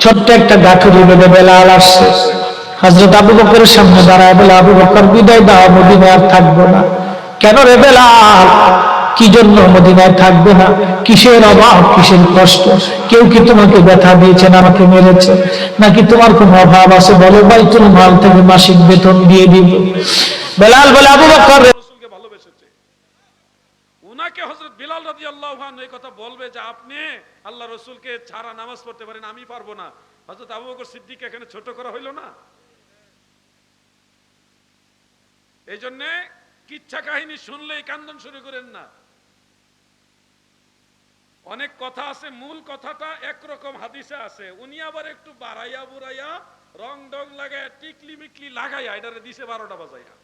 ছোট্ট একটা বেঁধে বেলাল আসছে। হজরত আবু বকরের সামনে দাঁড়ায় বলে, আবু বকর, বিদায় দাও, মদিনায় থাকব না। কেন রে বেলাল? কি জন্য মদিনায় থাকবে না? কিসের অভাব, কিসের কষ্ট? কেউ কি তোমাকে ব্যথা দিয়েছেন আমাকে মেরেছে? নাকি তোমার কোনো অভাব আছে? বলো, বাইতুল মাল থেকে মাসিক বেতন দিয়ে দিব। বেলাল বলে, আবু বকর উনাকে হজরত বিলাল রাজি আল্লাহ এই কথা বলবে যে আপনি আল্লাহ রসুলকে ছাড়া নামাজ পড়তে পারেন, আমি পারব না। হজরত আবু বকর সিদ্দিক এখানে ছোট করা হইল না। এই জন্যে কিচ্ছা কাহিনী শুনলেই কান্দন শুরু করেন না। অনেক কথা আছে, মূল কথাটা একরকম হাদিসে আছে। উনি আবার একটু বাড়াইয়া বুড়াইয়া রং ডং লাগাইয়া টিকলি মিকলি লাগাইয়া, এটারে দিছে বারোটা বাজাইয়া।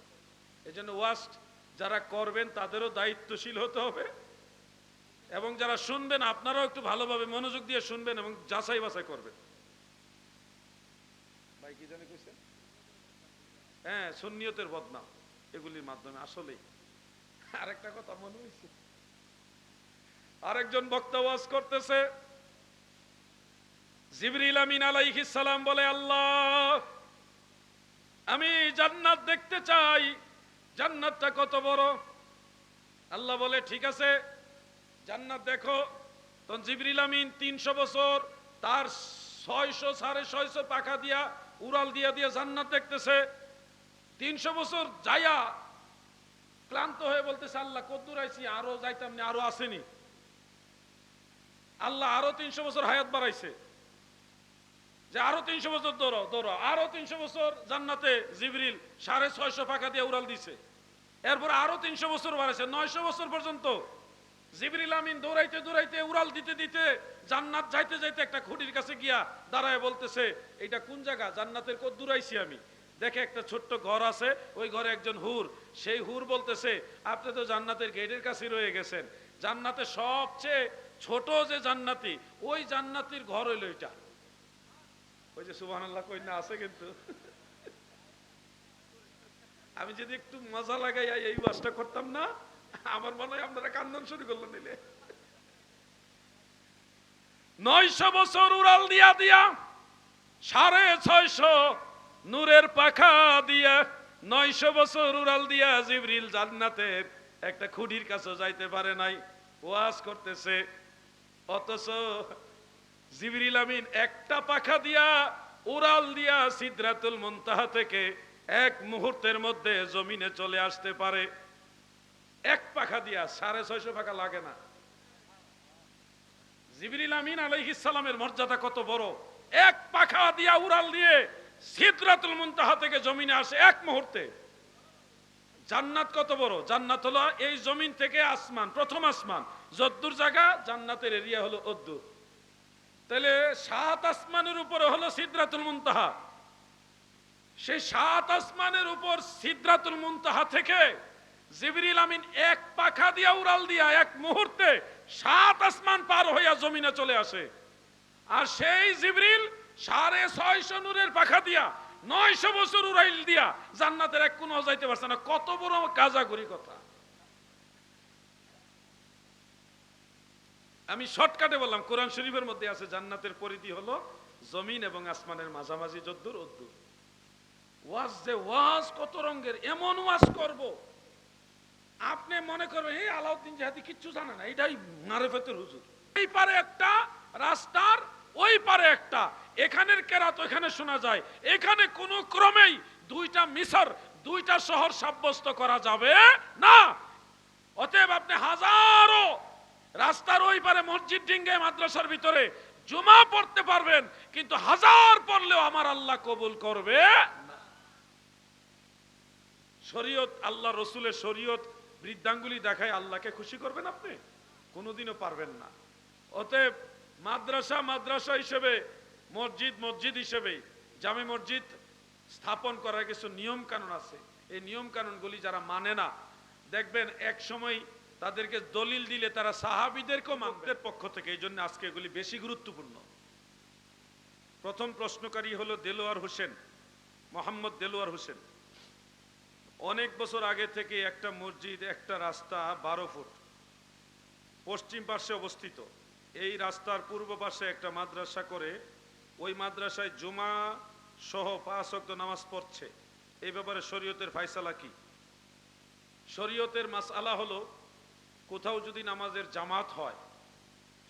এই জন্য ওয়াস্ট যারা করবেন তাদেরও দায়িত্বশীল হতে হবে। এবং যারা শুনবেন আপনারাও একটু ভালোভাবে মনোযোগ দিয়ে শুনবেন এবং যাচাই বাছাই করবেন। ভাই কি জানি কইছেন? হ্যাঁ সুন্নিয়তের বদনাম এগুলির মাধ্যমে আসলেই। আরেকটা কথা মনে হয়েছে আরেকজন বক্তা ওয়াজ করতেছে জিবরিল আমিন আলাইহিস সালাম বলে আল্লাহ আমি জান্নাত দেখতে চাই জান্নাতটা কত বড়? আল্লাহ বলে, ঠিক আছে, জান্নাত দেখো। তখন জিবরিল আমিন তিনশো বছর তার ছয়শো, সাড়ে ছয়শো পাখা দিয়া, উড়াল দিয়া দিয়া জান্নাত দেখতেছে। তিনশো বছর যাইয়া ক্লান্ত হয়ে বলতেছে, আল্লাহ কদ্দুর আইছি, আরও যাইতাম না, আরও আসেনি। আল্লাহ আরও তিনশো বছর হায়াত বাড়াইছে। যে আরও তিনশো বছর দৌড়ো দৌড়ো আরও তিনশো বছর জান্নাতে জিবরিল সাড়ে ছয়শো পাকা দিয়ে উড়াল দিছে। এরপর আরও তিনশো বছর বাড়াইছে, নয়শো বছর পর্যন্ত। জিবরিল আমিন দৌড়াইতে দৌড়াইতে, উড়াল দিতে দিতে জান্নাত যাইতে যাইতে একটা খুঁটির কাছে গিয়া দাঁড়ায় বলতেছে এটা কোন জায়গা? জান্নাতের কত দূরাইছি আমি? দেখে একটা ছোট্ট ঘর আছে, ওই ঘরে একজন হুর। সেই হুর বলতেছে, আপনি তো জান্নাতের গেটের কাছে রয়ে গেছেন। জান্নাতে সবচেয়ে ছোট যে জান্নাতি, ওই জান্নাতির ঘর হইল এটা ওই যে সুবাহ আল্লাহ আছে কিন্তু। আমি যদি একটু মজা লাগাই এই ওয়াজটা করতাম না, আমার মনে হয় আপনারা কান্দন শুরু করল নিলে। নয়শো বছর উড়াল দিয়া দিয়া, সাড়ে ছয়শো নূরের পাখা দিয়া, নয়শো বছর উড়াল দিয়া জিবরিল জান্নাতের একটা খুঁটির কাছে যাইতে পারে নাই, ওয়াজ করতেছে। অথচ জিবরিল আমিন একটা পাখা দিয়া উড়াল দিয়া সিদ্রাতুল মুনতাহা থেকে এক মুহূর্তের মধ্যে জমিনে চলে আসতে পারে। এক পাখা দিয়া সাড়ে ছয়শো পাখা লাগে না। জিবরিল আমিন আলাইহিস মর্যাদা কত বড়? এক পাখা দিয়া উড়াল দিয়ে সিদরাতুল মুনতাহা থেকে জমিনে আসে এক মুহূর্তে। জান্নাত কত বড়? জান্নাত হলো এই জমিন থেকে আসমান, প্রথম আসমান। যদ্দুর জায়গা, জান্নাতের এরিয়া হলো অদ্দুর। তাহলে সাত আসমানের উপরে হলো সিদ্রাতুল মুনতাহা। সেই সাত আসমানের উপর সিদ্রাতুল মুনতাহা থেকে জিবরিল আমিন এক পাখা দিয়া উড়াল দিয়া এক মুহূর্তে সাত আসমান পার হইয়া জমিনে চলে আসে। আর সেই জিবরিল সাড়ে ছয়শো নূরের পাখা দিয়া নয়শো বছর উড়াইল দিয়া জান্নাতের এক কোন যাইতে পারছে না। কত বড় কাজা করি কথা। আমি শর্টকাটে বললাম, কোরআন শরীফের মধ্যে আছে, জান্নাতের পরিধি হলো জমিন এবং আসমানের মাঝামাঝি যদ্দুর অদ্দুর ওয়াজ যে ওয়াজ কত রঙের, এমন ওয়াজ করব। আপনি মনে করবেন, এই আলাউদ্দিন জাহাদি কিচ্ছু জানে না এটাই মারেফতের হুজুর। এই পারে একটা, রাস্তার ওই পারে একটা, এখানের কেরাত ওইখানে শোনা যায়। এখানে কোনো ক্রমেই দুইটা মিশর দুইটা শহর সাব্যস্ত করা যাবে না। অতএব আপনি হাজারো রাস্তার ওই পারে মসজিদ ডিঙ্গে মাদ্রাসার ভিতরে জমা পড়তে পারবেন, কিন্তু হাজার পড়লেও আমার আল্লাহ কবুল করবে। শরীয়ত, আল্লাহ রসুলের শরীয়ত বৃদ্ধাঙ্গুলি দেখায় আল্লাহকে খুশি করবেন আপনি? কোনোদিনও পারবেন না। অতএব মাদ্রাসা মাদ্রাসা হিসেবে, মসজিদ মসজিদ হিসেবে, জামে মসজিদ স্থাপন করার কিছু নিয়ম কানুন আছে। এই নিয়ম কানুনগুলি যারা মানে না, দেখবেন এক সময় তাদেরকে দলিল দিলে তারা সাহাবিদেরকেও মানবের পক্ষ থেকে এই জন্য আজকে এগুলি বেশি গুরুত্বপূর্ণ। প্রথম প্রশ্নকারী হলো দেলোয়ার হোসেন, মোহাম্মদ দেলোয়ার হোসেন। অনেক বছর আগে থেকে একটা মসজিদ, একটা রাস্তা বারো ফুট পশ্চিম পার্শ্বে অবস্থিত। এই রাস্তার পূর্ব পাশে একটা মাদ্রাসা করে ওই মাদ্রাসায় জুমা সহ পাঁচ ওয়াক্ত নামাজ পড়ছে। এই ব্যাপারে শরীয়তের ফাইসালা কি? শরীয়তের মাসআলা হলো, কোথাও যদি নামাজের জামাত হয়,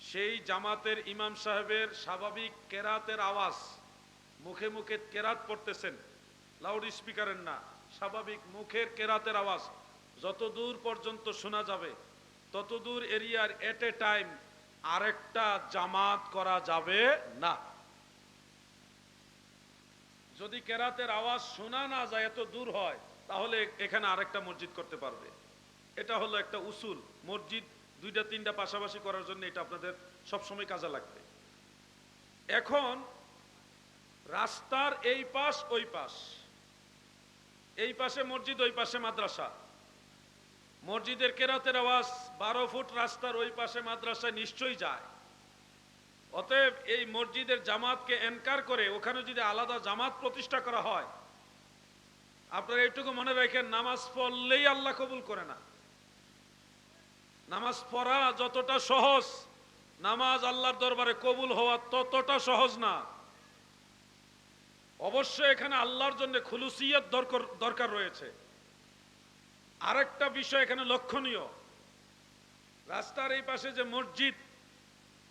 সেই জামাতের ইমাম সাহেবের স্বাভাবিক কেরাতের আওয়াজ, মুখে মুখে কেরাত পড়তেছেন লাউড স্পিকারের না। স্বাভাবিক মুখের কেরাতের আওয়াজ। যত দূর পর্যন্ত শোনা যাবে, তত দূর এরিয়ার এট এ টাইম আরেকটা জামাত করা যাবে না। যদি কেরাতের আওয়াজ শোনা না যায়, এত দূর হয়, তাহলে এখানে আরেকটা মসজিদ করতে পারবে। এটা হলো একটা উসুল। মসজিদ দুইটা, তিনটা পাশাপাশি করার জন্য এটা আপনাদের সবসময় কাজে লাগবে। এখন রাস্তার এই পাশ, ওই পাশ। এই পাশে মসজিদ, ওই পাশে মাদ্রাসা। মসজিদের কেরাতের আওয়াজ বারো ফুট রাস্তার ওই পাশে মাদ্রাসায় নিশ্চয়ই যায়। অতএব এই মসজিদের জামাতকে এনকার করে ওখানে যদি আলাদা জামাত প্রতিষ্ঠা করা হয়, আপনারা এইটুকু মনে রাখেন, নামাজ পড়লেই আল্লাহ কবুল করে না। নামাজ পড়া যতটা সহজ, নামাজ আল্লাহর দরবারে কবুল হওয়া ততটা সহজ না। অবশ্যই এখানে আল্লাহর জন্য খুলুসিয়ত দরকার দরকার রয়েছে। আরেকটা বিষয় এখানে লক্ষণীয়। রাস্তার এই পাশে যে মসজিদ,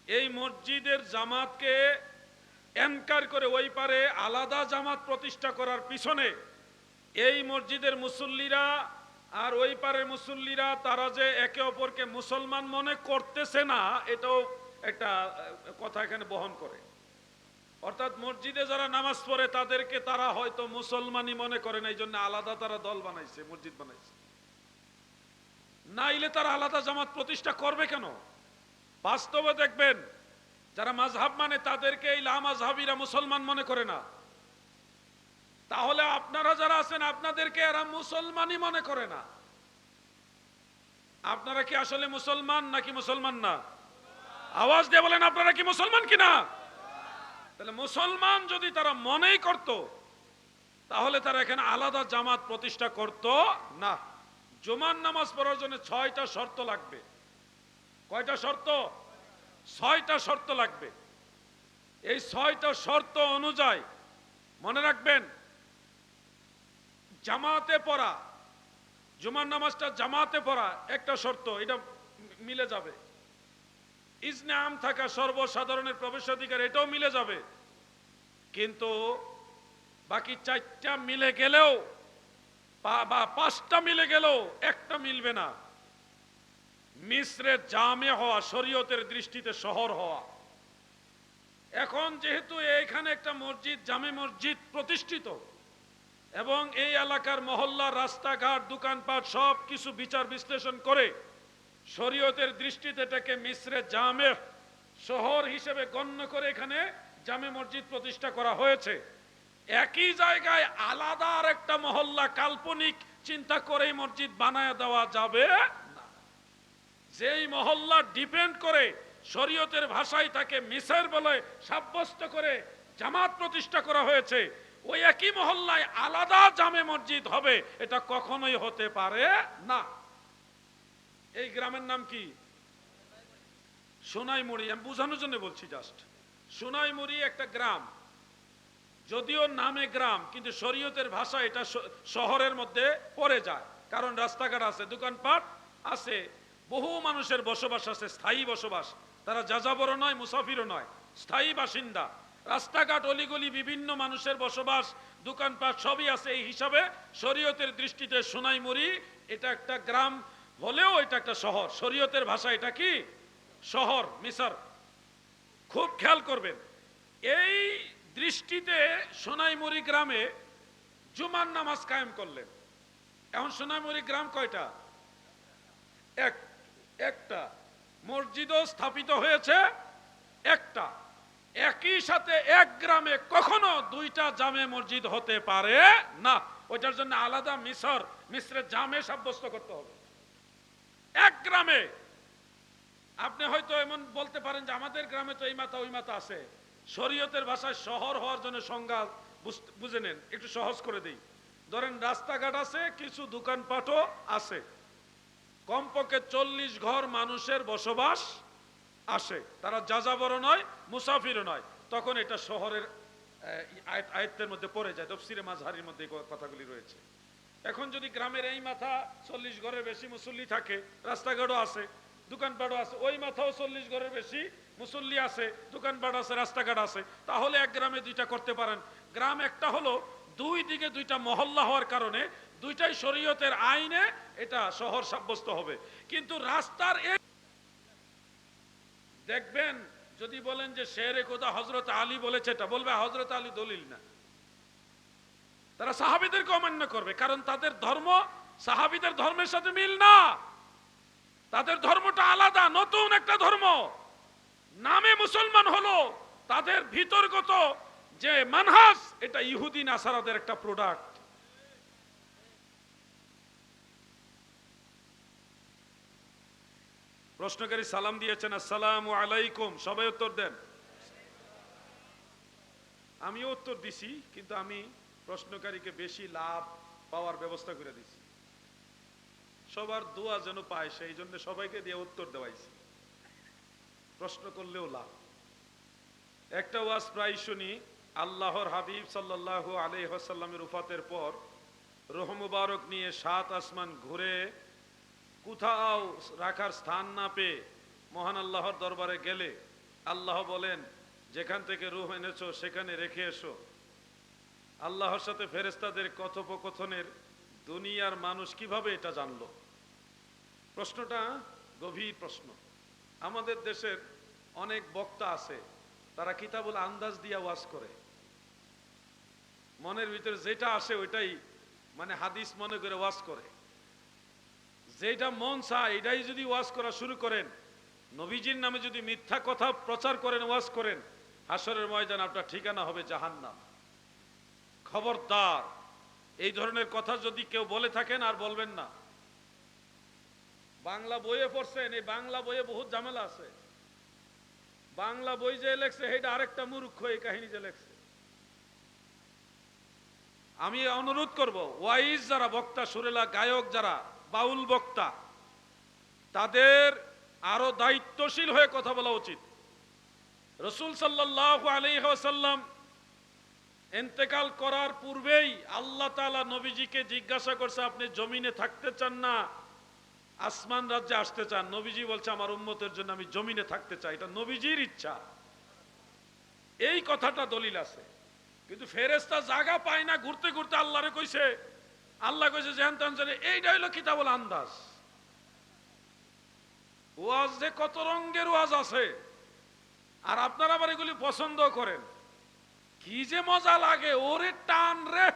এই মসজিদের জামাতকে এনকার করে ওই পারে আলাদা জামাত প্রতিষ্ঠা করার পিছনে এই মসজিদের মুসল্লিরা আর ওই পারে মুসল্লিরা, তারা যে একে অপরকে মুসলমান মনে করতেছে না, এটাও একটা কথা এখানে বহন করে। অর্থাৎ মসজিদে যারা নামাজ পড়ে, তাদেরকে তারা হয়তো মুসলমানই মনে করে না এই জন্য আলাদা তারা দল বানাইছে, মসজিদ বানাইছে। নাইলে তারা আলাদা জামাত প্রতিষ্ঠা করবে কেন? বাস্তবে দেখবেন, যারা মাঝহাব মানে তাদেরকে এই লামাজহাবিরা মুসলমান মনে করে না। তাহলে আপনারা যারা আছেন, আপনাদেরকে এরা মুসলমানই মনে করে না। আপনারা কি আসলে মুসলমান নাকি মুসলমান না? আওয়াজ দিয়ে বলেন, আপনারা কি মুসলমান কিনা? তাহলে মুসলমান যদি তারা মনেই করত, তাহলে তারা এখানে আলাদা জামাত প্রতিষ্ঠা করত না। জুমার নামাজ পড়ার জন্য ছয়টা শর্ত লাগবে। কয়টা শর্ত? ছয়টা শর্ত লাগবে। এই ছয়টা শর্ত অনুযায়ী মনে রাখবেন, জামাতে পড়া, জুমার নামাজটা জামাতে পড়া একটা শর্ত, এটা মিলে যাবে। আম থাকা সর্বসাধারণের প্রবেশাধিকার, এটাও মিলে যাবে। কিন্তু বাকি চারটা মিলে গেলেও বা পাঁচটা মিলে গেলেও একটা মিলবে না। মিশ্রের জামে হওয়া, শরীয়তের দৃষ্টিতে শহর হওয়া। এখন যেহেতু এখানে একটা মসজিদ, জামে মসজিদ প্রতিষ্ঠিত, এবং এই এলাকার মহল্লা, রাস্তাঘাট, দোকানপাট সব কিছু বিচার বিশ্লেষণ করে শরীয়তের দৃষ্টিতে এটাকে মিশ্রে জামে শহর হিসেবে গণ্য করে এখানে জামে মসজিদ প্রতিষ্ঠা করা হয়েছে। একই জায়গায় আলাদা আর একটা মহল্লা কাল্পনিক চিন্তা করেই মসজিদ বানায় দেওয়া যাবে যেই মহল্লা ডিপেন্ড করে শরীয়তের ভাষায় তাকে মিসের বলে সাব্যস্ত করে জামাত প্রতিষ্ঠা করা হয়েছে, ওই একই মহল্লায় আলাদা জামে মসজিদ হবে, এটা কখনোই হতে পারে না। এই গ্রামের নাম কি? সোনাইমুড়ি। আমি বোঝানোর জন্য বলছি জাস্ট সোনাইমুড়ি একটা গ্রাম। যদিও নামে গ্রাম, কিন্তু শরীয়তের ভাষা এটা শহরের মধ্যে পড়ে যায়। কারণ রাস্তাঘাট আছে, দোকানপাট আছে। বহু মানুষের বসবাস আছে, স্থায়ী বসবাস। তারা যাযাবরও নয়, মুসাফিরও নয়। স্থায়ী বাসিন্দা। রাস্তাঘাট, অলিগলি, বিভিন্ন মানুষের বসবাস, দোকানপাট সবই আছে। এই হিসাবে শরীয়তের দৃষ্টিতে সোনাইমুড়ি এটা একটা গ্রাম। হলেও এটা একটা শহর। শরীয়তের ভাষা এটা কি? শহর মিসর খুব খেয়াল করবেন। এই দৃষ্টিতে সোনাইমুড়ি গ্রামে জুমার নামাজ কায়েম করলেন। এখন সোনাইমুড়ি গ্রাম কয়টা? এক, একটা। মসজিদও স্থাপিত হয়েছে, একটা। একই সাথে এক গ্রামে কখনো দুইটা জামে মসজিদ হতে পারে না। ওইটার জন্য আলাদা মিশর, মিশ্রের জামে সাব্যস্ত করতে হবে। এক গ্রামে। আপনি হয়তো এমন বলতে পারেন যে আমাদের গ্রামে তো এই মাথা, ওই মাথা আছে। শরীয়তের ভাষায় শহর হওয়ার জন্য সংজ্ঞা বুঝে নেন, একটু সহজ করে দিই। ধরেন রাস্তাঘাট আছে, কিছু দোকানপাটও আছে। কমপক্ষে চল্লিশ ঘর মানুষের বসবাস আসে। তারা যাযাবরও নয়, মুসাফিরও নয়। তখন এটা শহরের আয়ত্তের মধ্যে পড়ে যায়, তফসিরে মাঝহারির মধ্যে কথাগুলি রয়েছে। এখন যদি গ্রামের এই মাথা চল্লিশ ঘরের বেশি মুসল্লি থাকে, রাস্তাঘাটও আছে, দোকানপাটও আছে, ওই মাথাও চল্লিশ ঘরের বেশি মুসল্লি আছে, দোকানপাট আছে, রাস্তাঘাট আছে, তাহলে এক গ্রামে দুইটা করতে পারেন। গ্রাম একটা হলো দুই দিকে দুইটা মহল্লা হওয়ার কারণে দুইটাই শরীয়তের আইনে এটা শহর সাব্যস্ত হবে। কিন্তু রাস্তার দেখবেন, যদি বলেন যে শেরে কোদা হজরত আলী বলেছে, এটা বলবে হজরত আলী দলিল না। তারা সাহাবিদেরকে অমান্য করবে, কারণ তাদের ধর্ম সাহাবিদের ধর্মের সাথে মিল না। তাদের ধর্মটা আলাদা, নতুন একটা ধর্ম। নামে মুসলমান হলো, তাদের ভিতরগত যে মানহাজ, এটা ইহুদি নাসারাদের একটা প্রোডাক্ট প্রশ্নকারী সালাম দিয়েছেন, আসসালামু আলাইকুম। সবাই উত্তর দেন। আমিও উত্তর দিছি, কিন্তু আমি প্রশ্নকারীকে বেশি লাভ পাওয়ার ব্যবস্থা করে দিছি। সবার দোয়া যেন পায়, সেই জন্য সবাইকে দিয়ে উত্তর দেওয়াইছি। প্রশ্ন করলেও লাভ। একটা ওয়াজ প্রায় শুনি, আল্লাহর হাবিব সাল্লাহ আলহাসাল্লামের উফাতের পর রোহ নিয়ে সাত আসমান ঘুরে কোথাও রাখার স্থান না পেয়ে মহান আল্লাহর দরবারে গেলে আল্লাহ বলেন, যেখান থেকে রুহ এনেছো, সেখানে রেখে এসো। আল্লাহর সাথে ফেরেস্তাদের কথোপকথনের দুনিয়ার মানুষ কীভাবে এটা জানলো? প্রশ্নটা গভীর প্রশ্ন। আমাদের দেশের অনেক বক্তা আছে, তারা কিতাবুল আন্দাজ দিয়া ওয়াজ করে। মনের ভিতরে যেটা আসে ওইটাই মানে হাদিস মনে করে ওয়াজ করে। যেটা মন চায়, এটাই যদি ওয়াজ করা শুরু করেন, নবীজির নামে যদি মিথ্যা কথা প্রচার করেন, ওয়াজ করেন হাসরের ময়দান আপনার ঠিকানা হবে জাহান্নাম। খবরদার। এই ধরনের কথা যদি কেউ বলে থাকেন, আর বলবেন না। বাংলা বইয়ে পড়ছেন, এই বাংলা বইয়ে বহুত ঝামেলা আছে। বাংলা বই যে লেখছে সেটা আরেকটা মূর্খ এই কাহিনী যে লেখছে। আমি অনুরোধ করব, ওয়াইজ যারা বক্তা, সুরেলা গায়ক যারা, বাউল বক্তা, তাদের আরও দায়িত্বশীল হয়ে কথা বলা উচিত। রসুল সাল্লাহ আলিহাসাল্লাম এন্তেকাল করার পূর্বেই আল্লাহ তাআলা নবীজিকে জিজ্ঞাসা করছে, আপনি জমিনে থাকতে চান না? আসমান রাজ্যে আসতে চান? নবীজি বলছে, আমার উম্মতের জন্য আমি জমিনে থাকতে চাই। এটা নবীজির ইচ্ছা। এই কথাটা দলিল আছে। কিন্তু ফেরেস্তা জায়গা পায় না, ঘুরতে ঘুরতে আল্লাহরে কইছে, আল্লাহ কইছে, জেহান জানে এইটা হইল কিতাবুল আন্দাজ। ওয়াজ যে কত রঙ্গের ওয়াজ আছে। আর আপনারা আবার এগুলি পছন্দ করেন। কি যে মজা লাগে, ওরে টান রে।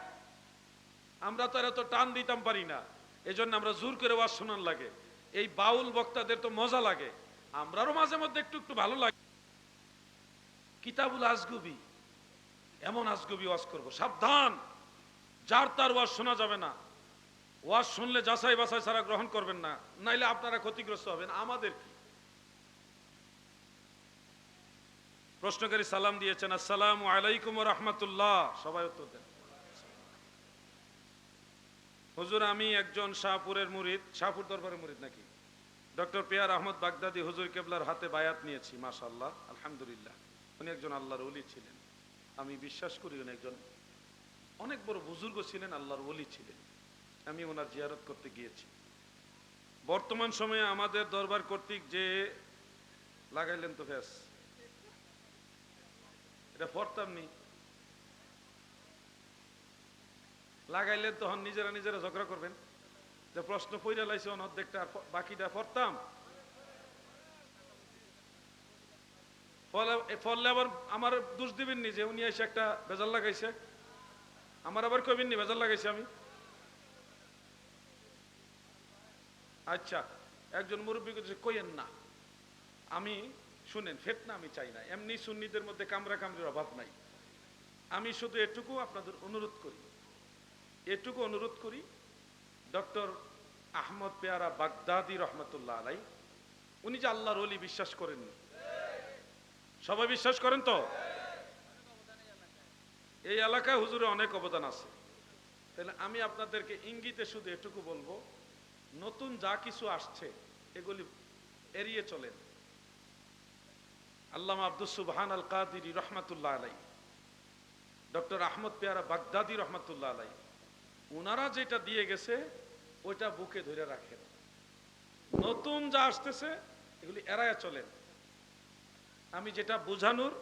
আমরা তো এত টান দিতাম পারি না। এজন্য আমরা জোর করে ওয়াজ শোনান লাগে। এই বাউল বক্তাদের তো মজা লাগে। আমরারও মাঝে মধ্যে একটু একটু ভালো লাগে। কিতাবুল আজগুবি, এমন আজগুবি ওয়াজ করব, সাবধান। যার তার ওয়াজ শোনা যাবে না। ওয়াজ শুনলে যাচাই বাছাই ছাড়া গ্রহণ করবেন না। নাইলে আপনারা ক্ষতিগ্রস্ত হবেন। আমাদের কি প্রশ্নকারী সালাম দিয়েছেন, আসসালামু আলাইকুম রহমতুল্লাহ। সবাই উত্তর দেন। হুজুর, আমি একজন শাহপুরের মুরিদ, শাহপুর দরবারের মুরিদ নাকি? ডক্টর পেয়ার আহমদ বাগদাদি হুজুর কেবলার হাতে বায়াত নিয়েছি মাশাল্লাহ আলহামদুলিল্লাহ। উনি একজন আল্লাহর ওলি ছিলেন। আমি বিশ্বাস করি উনি একজন অনেক বড় বুজুর্গ ছিলেন, আল্লাহর ওলি ছিলেন। আমি ওনার জিয়ারত করতে গিয়েছি। বর্তমান সময়ে আমাদের দরবার কর্তৃক যে লাগাইলেন তো ব্যাস এটা পড়তাম নি। লাগাইলেন তখন নিজেরা নিজেরা ঝগড়া করবেন। যে প্রশ্ন পইরা লাইছে অর্ধেকটা বাকিটা পড়তাম। ফলে আবার আমার দোষ দিবেন নি যে উনি এসে একটা বেজাল লাগাইছে। আমার আবার কইবেন নি বেজাল লাগাইছে আমি। আচ্ছা একজন মুরব্বী কইেন না। আমি শুনেন, ফেতনা আমি চাই না। এমনি সুন্নিদের মধ্যে কামরা কামড়ির অভাব নাই। আমি শুধু এটুকু আপনাদের অনুরোধ করি। এটুকু অনুরোধ করি, ডক্টর আহমদ পেয়ারা বাগদাদি রহমতুল্লাহ আলাই, উনি যে আল্লাহর অলি বিশ্বাস করেননি সবাই বিশ্বাস করেন তো? এই এলাকায় হুজুরে অনেক অবদান আছে। তাহলে আমি আপনাদেরকে ইঙ্গিতে শুধু এটুকু বলব, নতুন যা কিছু আসছে, এগুলি এড়িয়ে চলেন। আল্লামা আব্দুল সুবহান আল কাদিরি রহমাতুল্লাহ আলাই ডক্টর আহমদ পেয়ারা বাগদাদি রহমাতুল্লাহ আলাই ওনারা যেটা দিয়ে গেছে, ওইটা বুকে ধরে রাখেন। নতুন যা আসতেছে, এগুলি এড়ায় চলেন। আমি যেটা বুঝানোর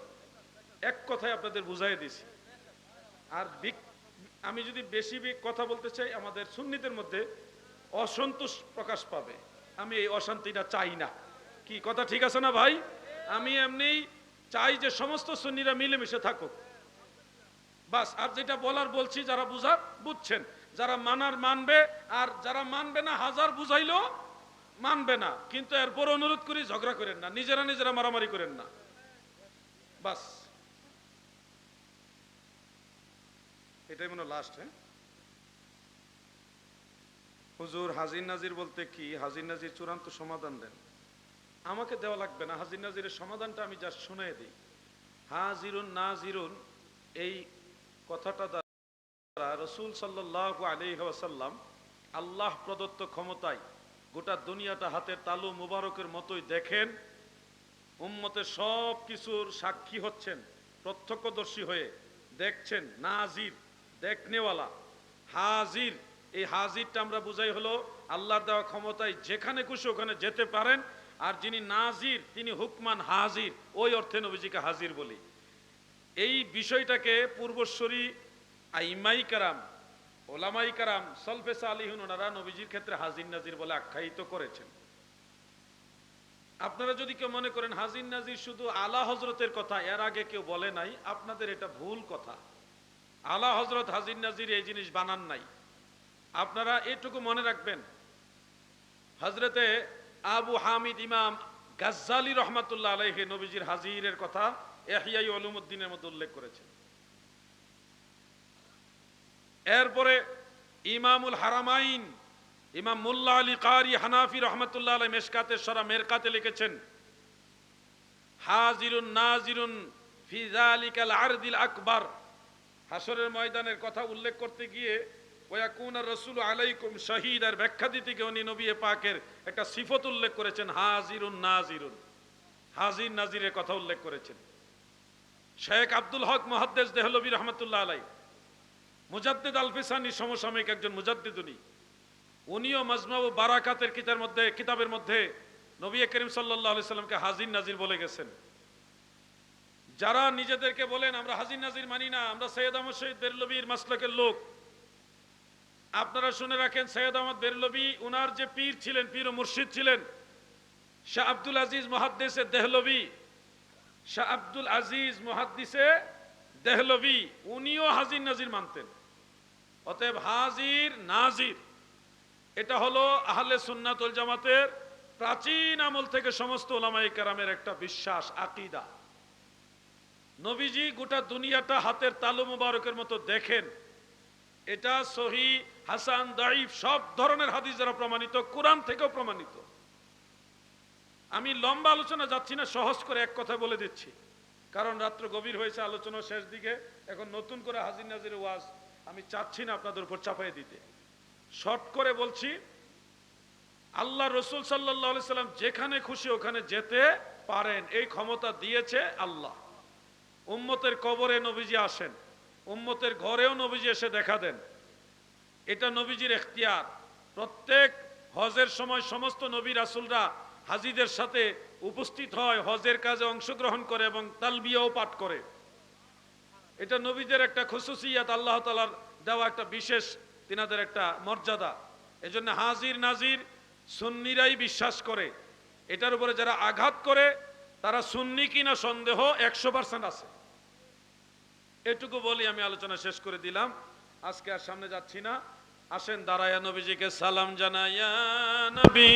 এক কথায় আপনাদের বুঝাই দিছি। আর আমি যদি বেশি কথা বলতে চাই, আমাদের সুন্নিদের মধ্যে অসন্তোষ প্রকাশ পাবে। আমি এই অশান্তিটা চাই না। কি কথা ঠিক আছে না ভাই? আমি এমনি চাই যে সমস্ত সুন্নিরা মিলেমিশে থাকুক। বাস, আর যেটা বলার বলছি, যারা বুঝার বুঝছেন। যারা মানার মানবে, আর যারা মানবে না, হাজার বুঝাইলো, মানবে না। কিন্তু এরপর অনুরোধ করি, ঝগড়া করেন না। নিজেরা নিজেরা মারামারি করেন না। বাস। এটাই মনে লাস্ট হ্যাঁ? হুজুর হাজির নাজির বলতে কি? হাজির নাজির চূড়ান্ত সমাধান দেন। আমাকে দেওয়া লাগবে না, হাজির নাজিরের সমাধানটা আমি যা শুনে দিই। হাজিরুন নাজিরুন, এই কথাটা দ্বারা রসুল সাল্লাহ আলহাসাল্লাম আল্লাহ প্রদত্ত ক্ষমতায় গোটা দুনিয়াটা হাতের তালু মুবারকের মতোই দেখেন, উম্মতের সব কিছুর সাক্ষী হচ্ছেন, প্রত্যক্ষদর্শী হয়ে দেখছেন, নাজির, দেখনেওয়ালা, হাজির। এই হাজিরটা আমরা বুঝাই হলো আল্লাহর দেওয়া ক্ষমতায় যেখানে খুশি ওখানে যেতে পারেন। আর যিনি নাজির, তিনি হুকমান হাজির। ওই অর্থে নবীজিকে হাজির বলি। এই বিষয়টাকে পূর্বশ্বরী আইমাই কারাম, ওলামাই কারাম সলফেসা আলিহুন ওনারা নবীজির ক্ষেত্রে হাজির নাজির বলে আখ্যায়িত করেছেন। আপনারা যদি কেউ মনে করেন হাজির নাজির শুধু আলা হজরতের কথা, এর আগে কেউ বলে নাই, আপনাদের এটা ভুল কথা। আলা হজরত হাজির নাজির এই জিনিস বানান নাই। আপনারা এটুকু মনে রাখবেন হজরতে আবু হামিদ ইমাম গাজ্জালি রহমাতুল্লাহ আলাইহে নবীজির হাজিরের কথা এহিয়াই অলুমুদ্দিনের মধ্যে উল্লেখ করেছেন। এরপরে ইমামুল হারামাইন, ইমাম মুল্লা আলী কারি হানাফি রহমতুল্লাহ আলাই মেশকাতে সরা মেরকাতে লিখেছেন, হাজিরুন নাজিরুন ফি যালিকাল আরদিল আকবার। হাসরের ময়দানের কথা উল্লেখ করতে গিয়ে ওয়াকুন রসুল আলাইকুম শহীদ আর ব্যাখ্যা দিতে গিয়ে উনি নবী পাকের একটা সিফত উল্লেখ করেছেন, হাজিরুন নাজিরুন। হাজির নাজিরের কথা উল্লেখ করেছেন। শেখ আব্দুল হক মহাদ্দেশ দেহলবী রহমতুল্লাহ আলাই মুজাদ্দিদ আলফিসানি সমসাময়িক একজন মুজাদ্দিদ উনি। উনিও মজমাউ বারাকাতের কিতাবের মধ্যে কিতাবের মধ্যে নবী করিম সাল্লাহ সাল্লামকে হাজির নাজির বলে গেছেন। যারা নিজেদেরকে বলেন, আমরা হাজির নাজির মানি না, আমরা সৈয়দ আহমদ শহীদ বেরলবির মাসলকের লোক আপনারা শুনে রাখেন, সৈয়দ আহমদ বেরলবি উনার যে পীর ছিলেন, পীর ও মুর্শিদ ছিলেন, শাহ আব্দুল আজিজ মহাদ্দেশে দেহলবি শাহ আব্দুল আজিজ মহাদ্দিসে দেহলবি উনিও হাজির নাজির মানতেন। অতএব হাজির নাজির, এটা হলো আহলে সুন্নাতুল জামাতের প্রাচীন আমল থেকে সমস্ত ওলামাই কারামের একটা বিশ্বাস, আকিদা। নবীজি গোটা দুনিয়াটা হাতের তালু মুবারকের মতো দেখেন এটা সহি, হাসান দাইফ সব ধরনের হাদিস যারা প্রমাণিত, কোরআন থেকেও প্রমাণিত। আমি লম্বা আলোচনা যাচ্ছি না, সহজ করে এক কথা বলে দিচ্ছি। কারণ রাত্র গভীর হয়েছে আলোচনা শেষ দিকে। এখন নতুন করে হাজির নাজির ওয়াজ আমি চাচ্ছি না আপনাদের উপর চাপাই দিতে। শর্ট করে বলছি, আল্লাহ রসুল সাল্লাহ সাল্লাম যেখানে খুশি ওখানে যেতে পারেন। এই ক্ষমতা দিয়েছে আল্লাহ। উম্মতের কবরে নবীজি আসেন। উম্মতের ঘরেও নবীজি এসে দেখা দেন। এটা নবীজির এখতিয়ার। প্রত্যেক হজের সময় সমস্ত নবী রাসুলরা হাজিদের সাথে উপস্থিত হয়, হজের কাজে অংশগ্রহণ করে এবং তালবিয়াও পাঠ করে। এটা নবীদের একটা খুশুসিয়াত আল্লাহ তালার দেওয়া একটা বিশেষ তিনাদের একটা মর্যাদা। এজন্য হাজির, নাজির সুন্নিরাই বিশ্বাস করে। এটার উপরে যারা আঘাত করে, তারা সুন্নি কিনা সন্দেহ একশো পার্সেন্ট আছে। এটুকু বলি, আমি আলোচনা শেষ করে দিলাম। আজকে আর সামনে যাচ্ছি না। আসেন, দাঁড়ায়া নবীজিকে সালাম জানাইয়া নবী।